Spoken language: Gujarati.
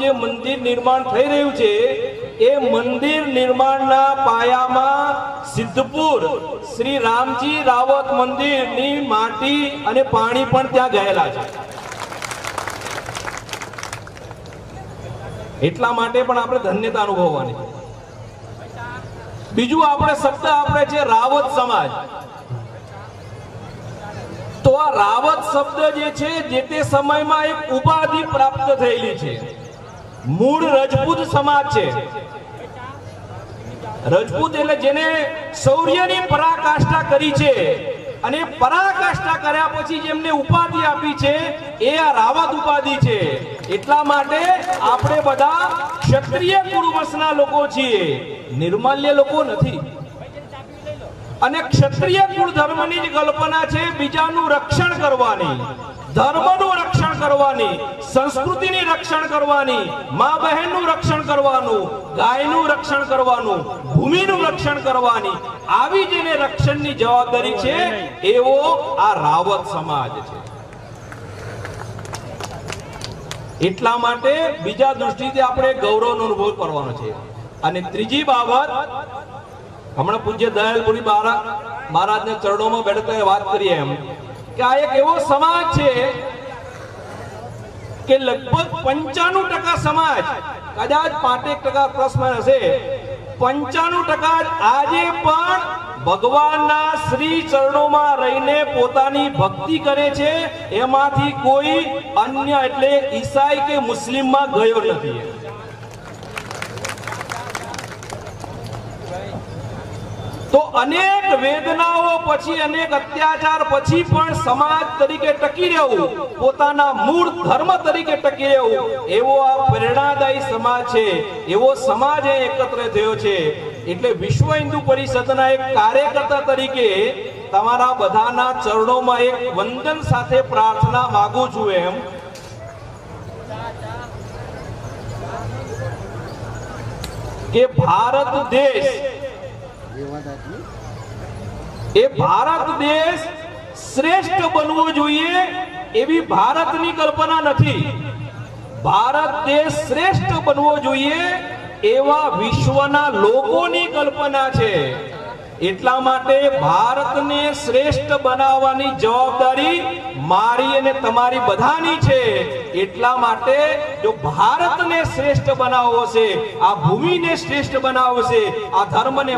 જે મંદિર નિર્માણ થઈ રહ્યું છે, એ મંદિર નિર્માણના પાયામાં સિદ્ધપુર, શ્રી રામજી રાવત મંદિરની માટી અને પાણી પણ ત્યાં ગયેલા છે. એટલા માટે પણ આપણે ધન્યતા અનુભવવાની. બીજું આપણે શબ્દ આપણે છે રાવત સમાજ. તો આ રાવત શબ્દ જે છે, જે તે સમયમાં એક ઉપાધિ પ્રાપ્ત થયેલી છે. મૂળ રજપૂત સમાજ છે. રજપૂત એટલે જેને શૌર્યની પરાકાષ્ઠા કરી છે અને પરાકાષ્ઠા કર્યા પછી જેમને ઉપાધિ આપી છે, એ આ રાવત ઉપાધિ છે. એટલા માટે આપણે બધા ક્ષત્રિય કુળ લોકો છીએ. નિર્માલ્ય લોકો નથી. અને ક્ષત્રિય કુળ ધર્મની જ કલ્પના છે બીજાનું રક્ષણ કરવાની. ધર્મનું રક્ષણ કરવાની, સંસ્કૃતિની રક્ષણ કરવાની, મા બહેનનું રક્ષણ કરવાનું, ગાયનું રક્ષણ કરવાનું, ભૂમિનું રક્ષણ કરવાની. આવી જેને રક્ષણની જવાબદારી છે, એવો આ રાવત સમાજ છે. એટલા માટે બીજા દૃષ્ટિથી આપણે ગૌરવનો અનુભવ કરવાનો છે. અને ત્રીજી બાબત હમણાં પૂજ્ય દયાલપુરી મહારાજ મહારાજના ચરણોમાં બેઠતા વાત કરીએ એમ કે આ એક એવો સમાજ છે કે લગભગ પંચાણું ટકા સમાજ, કદાચ પાંચેક ટકા પ્લસ માઇનસ હશે, પંચાણું ટકા આજે પણ ભગવાનના શ્રી ચરણોમાં રહીને પોતાની ભક્તિ કરે છે, એમાંથી કોઈ અન્ય એટલે ઈસાઈ કે મુસ્લિમમાં ગયો નથી. તો અનેક વેદનાઓ પછી, અનેક અત્યાચાર પછી પણ સમાજ તરીકે ટકી રહેવું, પોતાના મૂળ ધર્મ તરીકે ટકી રહેવું, એવો આ પ્રેરણાદાયી સમાજ છે, એવો સમાજ એ એકત્ર થયો છે. એટલે વિશ્વ હિન્દુ પરિષદના એક કાર્યકર્તા તરીકે તમારા બધાના ચરણોમાં એક વંદન સાથે પ્રાર્થના માંગુ છું એમ. કે ભારત દેશ એ ભારત દેશ શ્રેષ્ઠ બનવો જોઈએ એવી ભારતની કલ્પના નથી. ભારત દેશ શ્રેષ્ઠ બનવો જોઈએ એવા વિશ્વના લોકોની કલ્પના છે. એટલા માટે ભારતને શ્રેષ્ઠ બનાવવાની જવાબદારી મારી અને તમારી બધાની છે. એટલા માટે જો ભારતને શ્રેષ્ઠ બનાવવો છે, આ ભૂમિને શ્રેષ્ઠ બનાવવો છે, આ ધર્મને